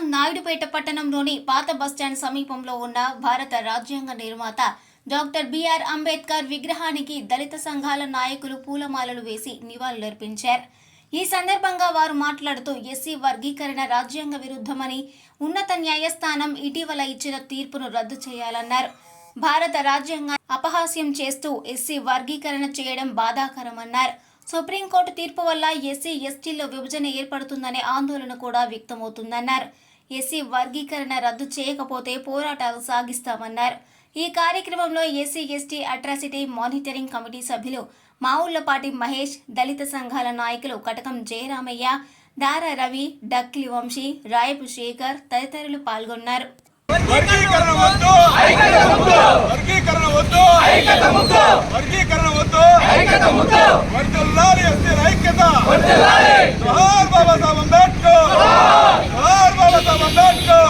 నాయుడుపేట పట్టణంలోని పాత బస్టాండ్ సమీపంలో ఉన్న భారత రాజ్యాంగ నిర్మాత డాక్టర్ బిఆర్ అంబేద్కర్ విగ్రహానికి దళిత సంఘాల నాయకులు పూలమాలలు వేసి నివాళులర్పించారు. ఈ సందర్భంగా వారు మాట్లాడుతూ ఎస్సీ వర్గీకరణ రాజ్యాంగ విరుద్ధమని ఉన్నత న్యాయస్థానం ఇటీవల ఇచ్చిన తీర్పును రద్దు చేయాలన్నారు. భారత రాజ్యాంగ అపహాస్యం చేస్తూ ఎస్సీ వర్గీకరణ చేయడం బాధాకరమన్నారు. సుప్రీంకోర్టు తీర్పు వల్ల ఎస్సీ ఎస్టీల్లో విభజన ఏర్పడుతుందనే ఆందోళన కూడా వ్యక్తమవుతుందన్నారు. ఎస్సీ వర్గీకరణ రద్దు చేయకపోతే పోరాటాలు సాగిస్తామన్నారు. ఈ కార్యక్రమంలో SC ST atrocity monitoring committee సభ్యులు మావుళ్ళపాటి మహేష్ దళిత సంఘాల నాయకులు కటకం జయరామయ్య దార రవి డక్లి వంశీ రాయపు శేఖర్ తదితరులు పాల్గొన్నారు. వర్గీకరణ వద్దు! వర్గీకరణ వద్దు! వర్గీకరణ ఐక్యత జోహార్ బాబాసాహెబ్ అంబేద్కర్. జోహార్. బాబాసాహెబ్ అంబేద్కర్.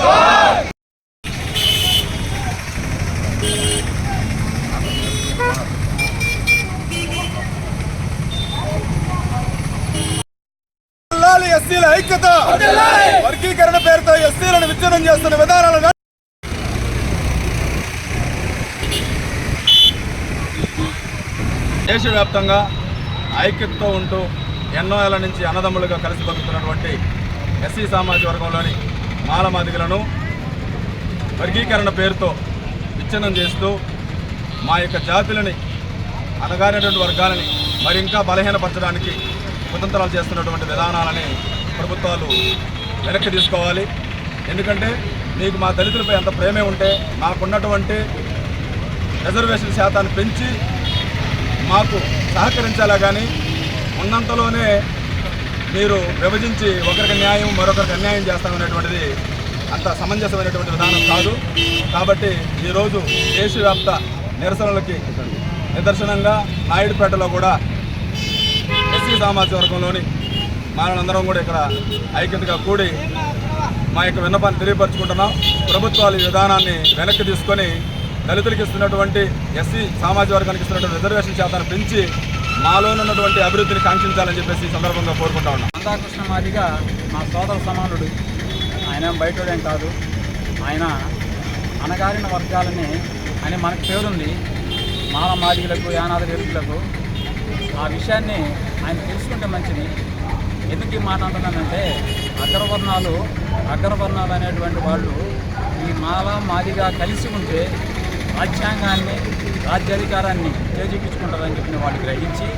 వర్ధిల్లాలి ఎస్టీల ఐక్యత. వర్గీకరణ పేరుతో ఎస్టీలను విచ్ఛిన్నం చేస్తున్న విధానాలను దేశవ్యాప్తంగా ఐక్యతతో ఉంటూ ఎన్నో ఏళ్ళ నుంచి అన్నదమ్ములుగా కలిసి బతుకుతున్నటువంటి ఎస్సీ సామాజిక వర్గంలోని మాలమాదిగలను వర్గీకరణ పేరుతో విచ్ఛిన్నం చేస్తూ మా యొక్క జాతులని అనగానేటువంటి వర్గాలని మరి ఇంకా బలహీనపరచడానికి కుతంత్రాలు చేస్తున్నటువంటి విధానాలని ప్రభుత్వాలు వెనక్కి తీసుకోవాలి. ఎందుకంటే మీకు మా దళితులపై ఎంత ప్రేమే ఉంటే మాకున్నటువంటి రిజర్వేషన్ శాతాన్ని పెంచి మాకు సహకరించాలా కానీ ఉన్నంతలోనే మీరు విభజించి ఒకరికి న్యాయం మరొకరికి అన్యాయం చేస్తామనేటువంటిది అంత సమంజసమైనటువంటి విధానం కాదు. కాబట్టి ఈరోజు దేశవ్యాప్త నిరసనలకి నిదర్శనంగా నాయుడుపేటలో కూడా ఎస్సీ సామాజిక వర్గంలోని మనందరం కూడా ఇక్కడ ఐక్యతగా కూడి మా యొక్క విన్నపాన్ని తెలియపరచుకుంటున్నాం. ప్రభుత్వాలు ఈ విధానాన్ని వెనక్కి తీసుకొని దళితులకు ఇస్తున్నటువంటి ఎస్సీ సామాజిక వర్గానికి ఇస్తున్నటువంటి రిజర్వేషన్ శాతాన్ని పెంచి మాలోనున్నటువంటి అభివృద్ధిని కాంక్షించాలని చెప్పేసి సందర్భంగా కోరుకుంటా ఉన్నాం. రాధాకృష్ణ మాదిగా మా సోదర సమానుడు. ఆయన బయట బయటోడేం కాదు. ఆయన అనగారిన వర్గాలని అని మనకు పేరుంది. మాల మాదిగలకు యానాది వ్యక్తులకు. ఆ విషయాన్ని ఆయన తెలుసుకుంటే మంచిది. ఎందుకు ఈ మాట అంటున్నానంటే అగ్రవర్ణాలు అగ్రవర్ణాలు అనేటువంటి వాళ్ళు ఈ మాల మాదిగా కలిసి ఉంటే రాజ్యాంగాన్ని రాజ్యాధికారాన్ని చేజిక్కించుకుంటారని చెప్పిన వాళ్ళు గ్రహించి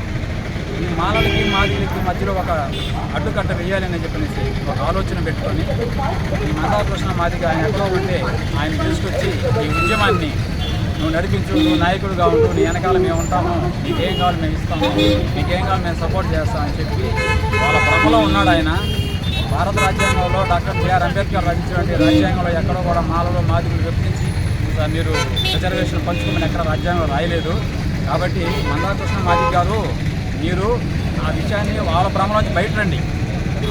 ఈ మాలలకి మాదిలకి మధ్యలో ఒక అడ్డుకట్ట వేయాలని చెప్పనేసి ఒక ఆలోచన పెట్టుకొని ఈ మందాకృష్ణ మాదిగా ఆయన ఎక్కడో ఉంటే ఆయన తీసుకొచ్చి ఈ ఉద్యమాన్ని నువ్వు నడిపించు నువ్వు నాయకుడుగా ఉంటూ నీ వెనకాల మేము ఉంటాము నీకేం కావాలి మేము ఇస్తాము నీకేం కావాలి మేము సపోర్ట్ చేస్తామని చెప్పి వాళ్ళ ప్రభలో ఉన్నాడు ఆయన. భారత రాజ్యాంగంలో డాక్టర్ బిఆర్ అంబేద్కర్ రచించినటువంటి రాజ్యాంగంలో ఎక్కడో కూడా మాలలో మాదిగులు గుర్తించి మీరు రిజర్వేషన్ పంచుకోమని ఎక్కడ రాజ్యాంగంలో రాయలేదు. కాబట్టి మందాకృష్ణ మాదిక్ గారు మీరు ఆ విషయాన్ని వాళ్ళ భ్రమలోంచి బయట రండి.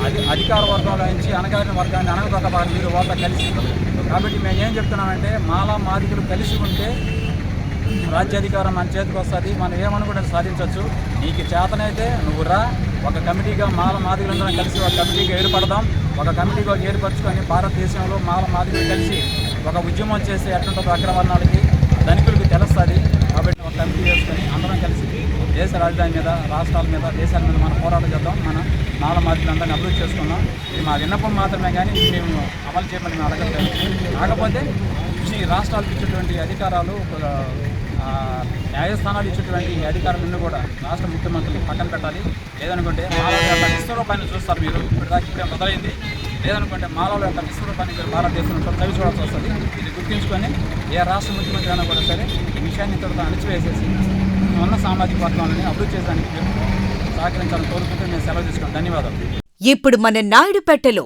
అది అధికార వర్గంలో నుంచి అనగారిన వర్గాన్ని అనగదొక్క మీరు వాళ్ళతో కలిసి. కాబట్టి మేము ఏం చెప్తున్నామంటే మాలా మాదిగులు కలిసి ఉంటే రాజ్యాధికారం మన చేతికి వస్తుంది మనం ఏమనుకుంటే సాధించవచ్చు నీకు చేతనైతే నువ్వు రా ఒక కమిటీగా మాల మాదిగులందరం కలిసి ఒక కమిటీగా ఏర్పడదాం. ఒక కమిటీగా ఏర్పరచుకొని భారతదేశంలో మాల మాదిగులు కలిసి ఒక ఉద్యమం చేసి ఎట్లుంటుందో అక్రమరణాలకి ధనికులకు తెలుస్తుంది. కాబట్టి ఒక కమిటీ వేసుకొని అందరం కలిసి దేశ రాజధాని మీద రాష్ట్రాల మీద దేశాల మీద మనం పోరాటం చేద్దాం. మన మాల అందరిని అభివృద్ధి చేసుకుందాం. ఇది మా విన్నపం మాత్రమే కానీ ఇది మేము అమలు చేయమని మేము అడగట్లేదు. కాకపోతే ఈ రాష్ట్రాలకు ఇచ్చేటువంటి అధికారాలు న్యాయస్థానాలు ఇచ్చేటువంటి ఈ అధికారులను కూడా రాష్ట్ర ముఖ్యమంత్రులు పక్కన పెట్టాలి. లేదనుకుంటే విశ్వరూపాయలు చూస్తారు మీరు. ఇప్పటిదాకా ఇప్పుడే మొదలైంది. లేదనుకుంటే మాలలో యొక్క విశ్వరూపాన్ని భారతదేశంలో చవి చూడాల్సి వస్తుంది. ఇది గుర్తుంచుకొని ఏ రాష్ట్ర ముఖ్యమంత్రి అయినా కూడా సరే ఈ విషయాన్ని తర్వాత అణిచివేసేసి ఉన్న సామాజిక వర్గాలని అభివృద్ధి చేయడానికి సహకరించాలని కోరుకుంటూ నేను సెలవు తీసుకున్నాను. ధన్యవాదాలు. ఇప్పుడు మన నాయుడుపేటలో